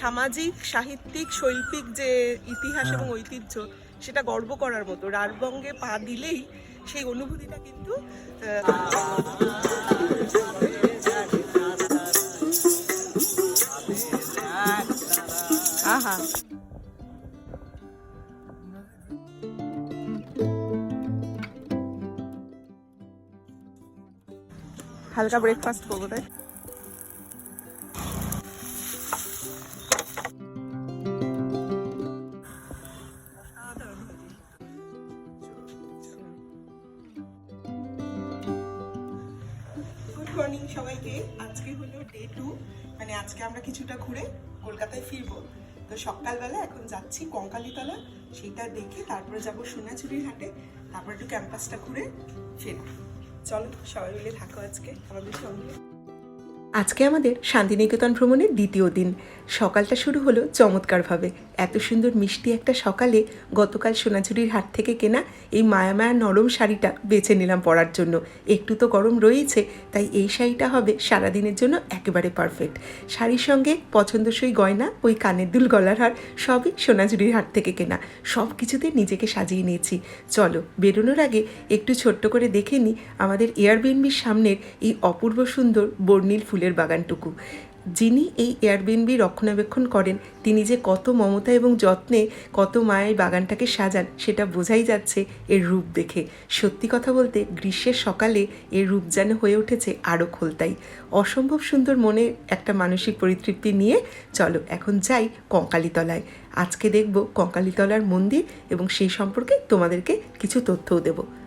সামাজিক সাহিত্যিক শৈল্পিক যে ইতিহাস এবং ঐতিহ্য সেটা গর্ব করার মতো। রারবঙ্গে পা দিলেই সেই অনুভূতিটা কিন্তু আহা হালকা ব্রেকফাস্ট করব তাই? ডে টু মানে আজকে আমরা কিছুটা ঘুরে কলকাতায় ফিরবো। তো সকালবেলা এখন যাচ্ছি কঙ্কালীতলা, সেটা দেখে তারপরে যাব সোনাঝুরির হাটে। তারপর একটু ক্যাম্পাসটা ঘুরে ফেরা চলো, সবাই মিলে থাকো আজকে, আমাদের সঙ্গে। আজকে আমাদের শান্তিনিকেতন ভ্রমণের দ্বিতীয় দিন। সকালটা শুরু হলো চমৎকারভাবে। এত সুন্দর মিষ্টি একটা সকালে গতকাল সোনাঝুরির হাট থেকে কেনা এই মায়া মায়া নরম শাড়িটা বেছে নিলাম পরার জন্য। একটু তো গরম রয়েছে, তাই এই শাড়িটা হবে সারাদিনের জন্য একেবারে পারফেক্ট শাড়ির সঙ্গে পছন্দসই গয়না, ওই কানের দুল গলার হার, সবই সোনাঝুরির হাট থেকে কেনা। সব কিছুতে নিজেকে সাজিয়ে নিয়েছি। চলো, বেরোনোর আগে একটু ছোট্ট করে দেখে নিই আমাদের এয়ারবিএনবির সামনের এই অপূর্ব সুন্দর বর্ণিল ফুলের বাগানটুকু। যিনি এই এয়ারবিএনবি রক্ষণাবেক্ষণ করেন, তিনি যে কত মমতা এবং যত্নে কত মায়ের বাগানটাকে সাজান, সেটা বোঝাই যাচ্ছে এর রূপ দেখে। সত্যি কথা বলতে, গ্রীষ্মের সকালে এর রূপ যেন হয়ে উঠেছে আরও খোলতাই। অসম্ভব সুন্দর মনে একটা মানসিক পরিতৃপ্তি নিয়ে চলো, এখন যাই কঙ্কালীতলায়। আজকে দেখব কঙ্কালীতলার মন্দির এবং সেই সম্পর্কে তোমাদেরকে কিছু তথ্যও দেবো।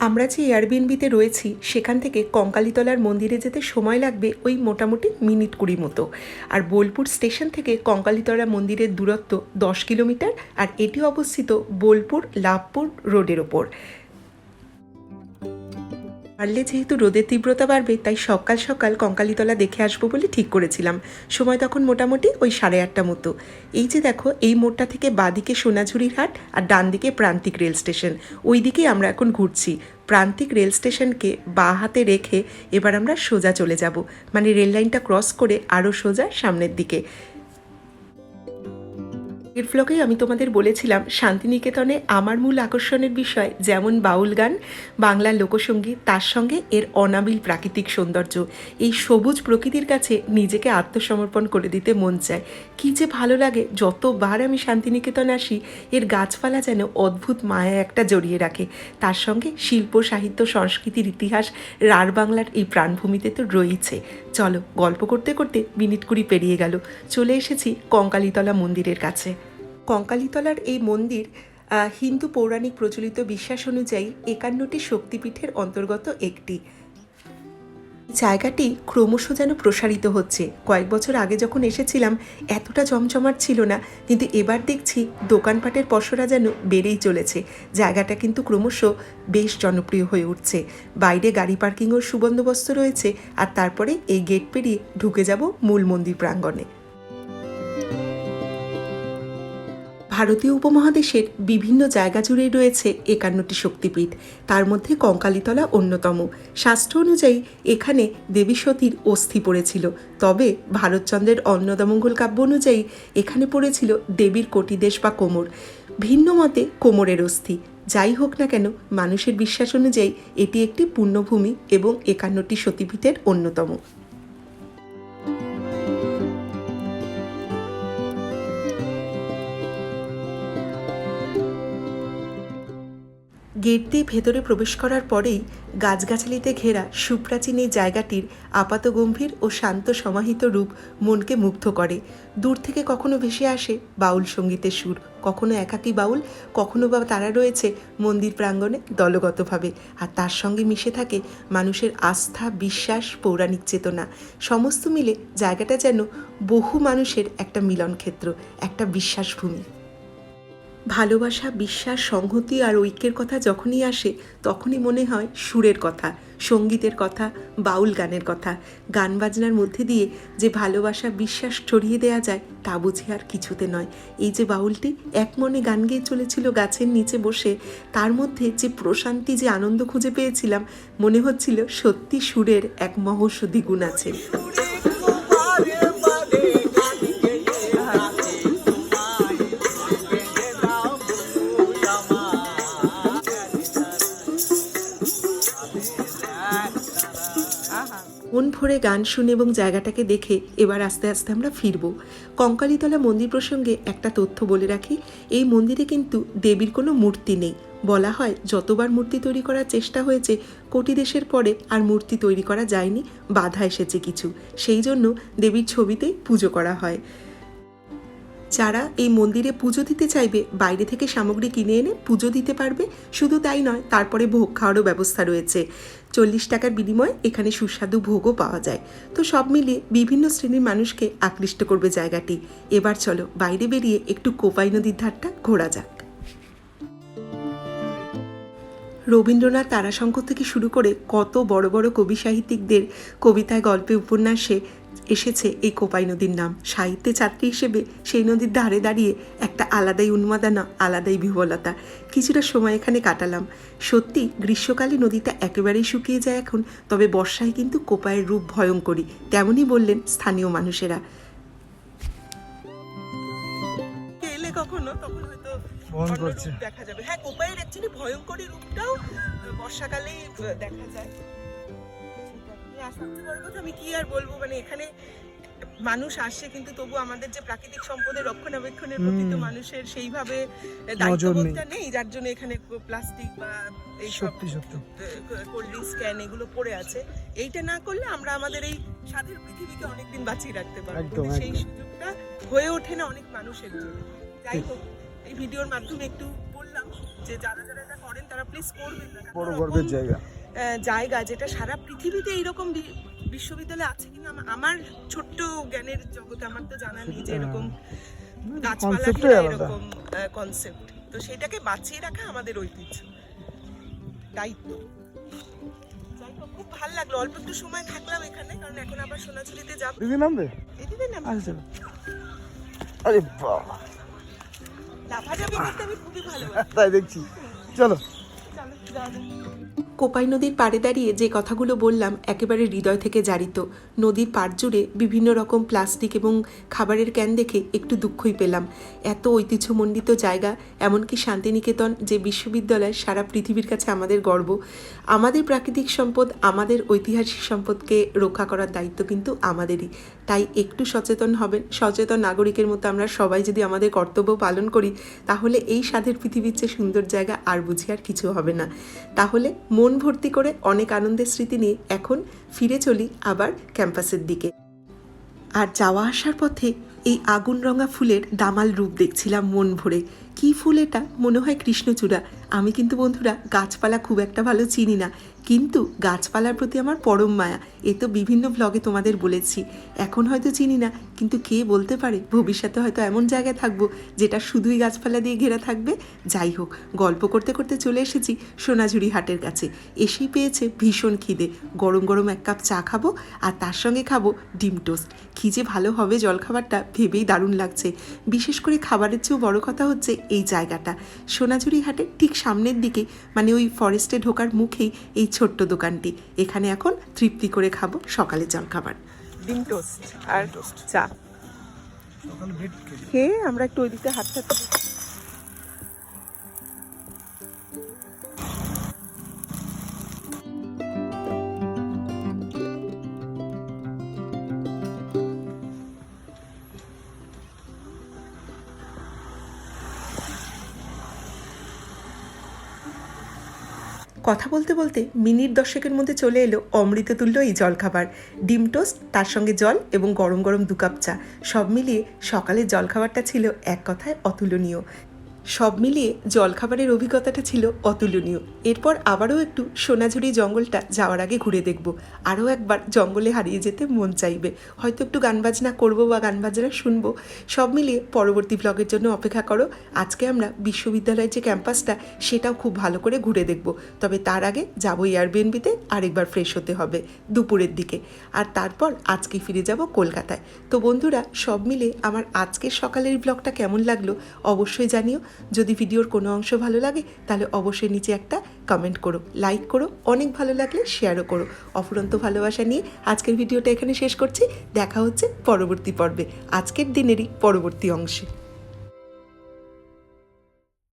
আমরা যে এয়ারবিএনবিতে রয়েছি, সেখান থেকে কঙ্কালীতলার মন্দিরে যেতে সময় লাগবে ওই মোটামুটি মিনিট কুড়ি মতো। আর বোলপুর স্টেশন থেকে কঙ্কালীতলা মন্দিরের দূরত্ব দশ কিলোমিটার, আর এটি অবস্থিত বোলপুর লাভপুর রোডের ওপর। পারলে যেহেতু রোদের তীব্রতা বাড়বে, তাই সকাল সকাল কঙ্কালীতলা দেখে আসব বলে ঠিক করেছিলাম। সময় তখন মোটামুটি ওই সাড়ে আটটা মতো। এই যে দেখো, এই মোড়টা থেকে বাদিকে সোনাঝুরির হাট আর ডান দিকে প্রান্তিক রেল স্টেশন। ওই দিকেই আমরা এখন ঘুরছি। প্রান্তিক রেল স্টেশনকে বা হাতে রেখে এবার আমরা সোজা চলে যাব। মানে রেল লাইনটা ক্রস করে আরও সোজা সামনের দিকে। এর ব্লগেই আমি তোমাদের বলেছিলাম, শান্তিনিকেতনে আমার মূল আকর্ষণের বিষয় যেমন বাউল গান বাংলার লোকসঙ্গীত, তার সঙ্গে এর অনাবিল প্রাকৃতিক সৌন্দর্য। এই সবুজ প্রকৃতির কাছে নিজেকে আত্মসমর্পণ করে দিতে মন চায়। কী যে ভালো লাগে, যতবার আমি শান্তিনিকেতন আসি, এর গাছপালা যেন অদ্ভুত মায়া একটা জড়িয়ে রাখে। তার সঙ্গে শিল্প, সাহিত্য, সংস্কৃতির ইতিহাস রার বাংলার এই প্রাণভূমিতে তো রয়েছে চলো গল্প করতে করতে মিনিট কুড়ি পেরিয়ে গেল। চলে এসেছি কঙ্কালীতলা মন্দিরের কাছে। কঙ্কালীতলার এই মন্দির হিন্দু পৌরাণিক প্রচলিত বিশ্বাস অনুযায়ী একান্নটি শক্তিপীঠের অন্তর্গত একটি। জায়গাটি ক্রমশ যেন প্রসারিত হচ্ছে। কয়েক বছর আগে যখন এসেছিলাম, এতটা জমজমাট ছিল না, কিন্তু এবার দেখছি দোকানপাটের পসরা যেন বেড়েই চলেছে। জায়গাটা কিন্তু ক্রমশ বেশ জনপ্রিয় হয়ে উঠছে। বাইরে গাড়ি পার্কিংয়ের সুবন্দোবস্ত রয়েছে, আর তারপরে এই গেট পেরিয়ে ঢুকে যাব মূল মন্দির প্রাঙ্গণে। ভারতীয় উপমহাদেশের বিভিন্ন জায়গা জুড়েই রয়েছে একান্নটি শক্তিপীঠ। তার মধ্যে কঙ্কালীতলা অন্যতম। শাস্ত্র অনুযায়ী এখানে দেবী সতীর অস্থি পড়েছিল। তবে ভারতচন্দ্রের অন্নদামঙ্গল কাব্য অনুযায়ী এখানে পড়েছিল দেবীর কোটিদেশ বা কোমর। ভিন্ন মতে কোমরের অস্থি। যাই হোক না কেন, মানুষের বিশ্বাস অনুযায়ী এটি একটি পুণ্যভূমি এবং একান্নটি সতীপীঠের অন্যতম। গেট দিয়ে ভেতরে প্রবেশ করার পরেই গাছগাছালিতে ঘেরা সুপ্রাচীন এই জায়গাটির আপাত গম্ভীর ও শান্ত সমাহিত রূপ মনকে মুগ্ধ করে। দূর থেকে কখনো ভেসে আসে বাউল সঙ্গীতের সুর, কখনো একাকী বাউল, কখনো বা তারা রয়েছে মন্দির প্রাঙ্গণে দলগতভাবে। আর তার সঙ্গে মিশে থাকে মানুষের আস্থা, বিশ্বাস, পৌরাণিক চেতনা। সমস্ত মিলে জায়গাটা যেন বহু মানুষের একটা মিলন ক্ষেত্র একটা বিশ্বাসভূমি। ভালোবাসা, বিশ্বাস, সংহতি আর ঐক্যের কথা যখনই আসে, তখনই মনে হয় সুরের কথা, সঙ্গীতের কথা, বাউল গানের কথা। গান বাজনার মধ্যে দিয়ে যে ভালোবাসা, বিশ্বাস ছড়িয়ে দেওয়া যায়, তা বুঝি আর কিছুতে নয়। এই যে বাউলটি এক মনে গান গেয়ে চলেছিল গাছের নিচে বসে, তার মধ্যে যে প্রশান্তি, যে আনন্দ খুঁজে পেয়েছিলাম, মনে হচ্ছিল সত্যি সুরের এক মহস্য দ্বিগুণ আছে। ভরে গান শুনে এবং জায়গাটাকে দেখে এবার আস্তে আস্তে আমরা ফিরব। কঙ্কালীতলা মন্দির প্রসঙ্গে একটা তথ্য বলে রাখি, এই মন্দিরে কিন্তু দেবীর কোনো মূর্তি নেই। বলা হয়, যতবার মূর্তি তৈরি করার চেষ্টা হয়েছে, কোটি দেশের পরে আর মূর্তি তৈরি করা যায়নি, বাধা এসেছে কিছু। সেই জন্য দেবীর ছবিতেই পুজো করা হয়। যারা এই মন্দিরে পুজো দিতে চাইবে, বাইরে থেকে সামগ্রী কিনে এনে পুজো দিতে পারবে, শুধু তাই নয়, তারপরে ভোগ খাওয়ারও ব্যবস্থা রয়েছে। চল্লিশ টাকার বিনিময়ে এখানে সুস্বাদু ভোগও পাওয়া যায়। তো সব মিলিয়ে বিভিন্ন শ্রেণির মানুষকে আকৃষ্ট করবে জায়গাটি। এবার চলো বাইরে বেরিয়ে একটু কোপাই নদীর ধারটা ঘোরা যাক। রবীন্দ্রনাথ তারাশঙ্কর থেকে শুরু করে কত বড় বড় কবি সাহিত্যিকদের কবিতায় গল্পে উপন্যাসে এসেছে এই কোপাই নদীর নাম। সাহিত্যে ছাত্রী হিসেবে সেই নদীর ধারে দাঁড়িয়ে একটা আলাদাই উন্মাদনা আলাদাই বিহ্বলতা। কিছুটা সময় এখানে কাটালাম। সত্যি গ্রীষ্মকালে নদীটা একেবারেই শুকিয়ে যায় এখন তবে বর্ষায় কিন্তু কোপায়ের রূপ ভয়ঙ্করী তেমনই বললেন স্থানীয় মানুষেরা। কখনো? তখন হয়তো বহন করছে। দেখা যাবে। হ্যাঁ কোপাইয়ের অ্যাকচুয়ালি ভয়ঙ্করী রূপটাও বর্ষাকালেই দেখা যায়। সবচেয়ে বড় কথা আমি কি আর বলব? মানে এখানে মানুষ আসছে কিন্তু তবু আমাদের যে প্রাকৃতিক সম্পদের রক্ষণাবেক্ষণের প্রতি তো মানুষের সেইভাবে দায়িত্ববোধটা নেই। যার জন্য এখানে প্লাস্টিক বা সত্যি সত্যি। কোল্ড ড্রিঙ্কস ক্যান এগুলো পড়ে আছে। এইটা না করলে আমরা আমাদের এই স্বাদের পৃথিবীকে অনেকদিন বাঁচিয়ে রাখতে পারব সেই সুযোগটা হয়ে ওঠে না অনেক মানুষের জন্য। যাই হোক এই ভিডিওর মাধ্যমে একটু বললাম যে যারা যারা এটা করেন তারা প্লিজ করবেন বড় গর্বের জায়গা। জায়গা যেটা সারা পৃথিবীতে এইরকম বিশ্ববিদ্যালয় আছে কিনা আমার ছোট্ট জ্ঞানের জগতে আমার তো জানা নেই যে এরকম গাছপালা ঘেরা আলাদা। এরকম কনসেপ্ট তো সেটাকে বাঁচিয়ে রাখা আমাদের ঐতিহ্য। দায়িত্ব। খুব ভালো লাগল। অল্প একটু সময় থাকলাম এখানে কারণ এখন আবার সোনাঝুরিতে যাব। দিদি নামবে এদিকে না আচ্ছা আরে বাবা। লাফাঝাপি করতে আমি খুবই ভালো তাই দেখছি। চলো। কোপাই নদীর পাড়ে দাঁড়িয়ে যে কথাগুলো বললাম একেবারে হৃদয় থেকে জারিত। নদীর পাড় জুড়ে বিভিন্ন রকম প্লাস্টিক এবং খাবারের ক্যান দেখে একটু দুঃখই পেলাম। এত ঐতিহ্যমণ্ডিত জায়গা, এমনকি শান্তিনিকেতন, যে বিশ্ববিদ্যালয়, সারা পৃথিবীর কাছে আমাদের গর্ব। আমাদের প্রাকৃতিক সম্পদ, আমাদের ঐতিহাসিক সম্পদকে রক্ষা করার দায়িত্ব কিন্তু আমাদেরই। তাই একটু সচেতন হবেন। সচেতন নাগরিকের মতো আমরা সবাই যদি আমাদের কর্তব্য পালন করি, তাহলে এই স্বাদের পৃথিবীর চেয়ে সুন্দর জায়গা আর বুঝি আর কিছু হবে না। তাহলে মন ভর্তি করে অনেক আনন্দের স্মৃতি নিয়ে এখন ফিরে চলি আবার ক্যাম্পাসের দিকে। আর যাওয়া আসার পথে এই আগুন রঙা ফুলের দামাল রূপ দেখছিলাম মন ভরে। কী ফুল এটা? মনে হয় কৃষ্ণচূড়া। আমি কিন্তু বন্ধুরা গাছপালা খুব একটা ভালো চিনি না। কিন্তু গাছপালার প্রতি আমার পরম মায়া। এ তো বিভিন্ন ব্লগে তোমাদের বলেছি। এখন হয়তো চিনি না, কিন্তু কে বলতে পারে? ভবিষ্যতে হয়তো এমন জায়গায় থাকব যেটা শুধুই গাছপালা দিয়ে ঘেরা থাকবে। যাই হোক, গল্প করতে করতে চলে এসেছি সোনাঝুরি হাটের কাছে। এসেই পেয়েছে ভীষণ খিদে। গরম গরম এক কাপ চা খাব আর তার সঙ্গে খাব ডিম টোস্ট। কী যে ভালো হবে জলখাবারটা, ভেবেই দারুণ লাগছে। বিশেষ করে খাবারের চেয়েও বড় কথা হচ্ছে এই জায়গাটা। সোনাঝুরি হাটের ঠিক সামনের দিকে মানে ওই ফরেস্টে ঢোকার মুখেই এই ছোট্ট দোকানটি। এখানে এখন তৃপ্তি করে খাব সকালে জলখাবার। ডিম টোস্ট আর চা। খেয়ে আমরা একটু ওই দিকে হাত হাত কথা বলতে বলতে মিনিট দশেকের মধ্যে চলে এলো অমৃততুল্য এই জলখাবার। ডিম টোস্ট, তার সঙ্গে জল এবং গরম গরম দু কাপ চা। সব মিলিয়ে সকালের জলখাবারটা ছিল এক কথায় অতুলনীয়। সব মিলিয়ে জলখাবারের অভিজ্ঞতাটা ছিল অতুলনীয়। এরপর আবারও একটু সোনাঝুরি জঙ্গলটা যাওয়ার আগে ঘুরে দেখব। আরও একবার জঙ্গলে হারিয়ে যেতে মন চাইবে। হয়তো একটু গান বাজনা করব বা গান বাজনা শুনব। সব মিলিয়ে পরবর্তী ব্লগের জন্য অপেক্ষা করো। আজকে আমরা বিশ্ববিদ্যালয়ের যে ক্যাম্পাসটা, সেটাও খুব ভালো করে ঘুরে দেখব। তবে তার আগে যাব এয়ারবিএনবিতে আরেকবার ফ্রেশ হতে হবে দুপুরের দিকে। আর তারপর আজকে ফিরে যাব কলকাতায়। তো বন্ধুরা, সব মিলে আমার আজকের সকালের ব্লগটা কেমন লাগল অবশ্যই জানিও। যদি ভিডিওর কোনো অংশ ভালো লাগে, তাহলে অবশ্যই নিচে একটা কমেন্ট করো লাইক করো, অনেক ভালো লাগলে শেয়ারও করো। অফুরন্ত ভালোবাসা নিয়ে আজকের ভিডিওটা এখানে শেষ করছি, দেখা হচ্ছে পরবর্তী পর্বে, আজকের দিনেরই পরবর্তী অংশে।